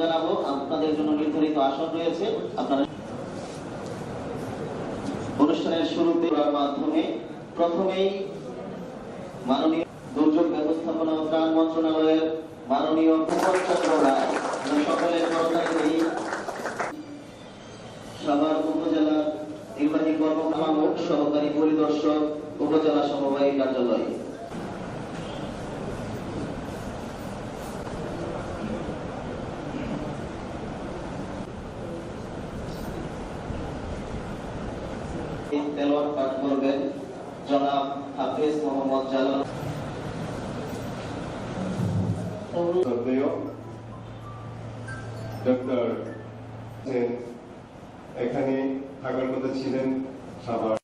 জানাব আপনাদের জন্য নির্ধারিত আসন রয়েছে। আপনারা অনুষ্ঠানের শুরুতে মাধ্যমে প্রথমেই মাননীয় ত্রাণ মন্ত্রণালয়ের মাননীয় কুমার চন্দ্র রায় সকলের দিই সাভার উপজেলা নির্বাহী কর্মকর্তা সহকারী পরিদর্শক, উপজেলা সমবায়ী কার্যালয়। পাঠ করবেন জনাব হাফিজ মোহাম্মদ জালাল। শ্রদ্ধেয় ডক্টর এখানে থাকার কথা ছিলেন সাভার।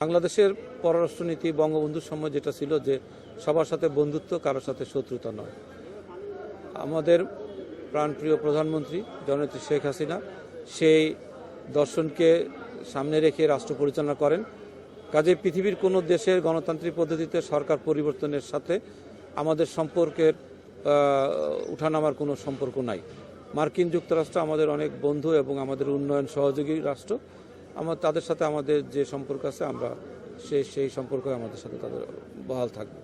বাংলাদেশের পররাষ্ট্রনীতি, বঙ্গবন্ধুর সময় যেটা ছিল যে সবার সাথে বন্ধুত্ব, কারোর সাথে শত্রুতা নয়। আমাদের প্রাণপ্রিয় প্রধানমন্ত্রী, জননেত্রী শেখ হাসিনা সেই দর্শনকে সামনে রেখে রাষ্ট্র পরিচালনা করেন। কাজে পৃথিবীর কোনো দেশের গণতান্ত্রিক পদ্ধতিতে সরকার পরিবর্তনের সাথে আমাদের সম্পর্কের উঠানামার কোনো সম্পর্ক নাই। মার্কিন যুক্তরাষ্ট্র আমাদের অনেক বন্ধু এবং আমাদের উন্নয়ন সহযোগী রাষ্ট্র। আমার, তাদের সাথে আমাদের যে সম্পর্ক আছে, আমরা সেই সেই সম্পর্ক আমাদের সাথে তাদের বহাল থাকবে।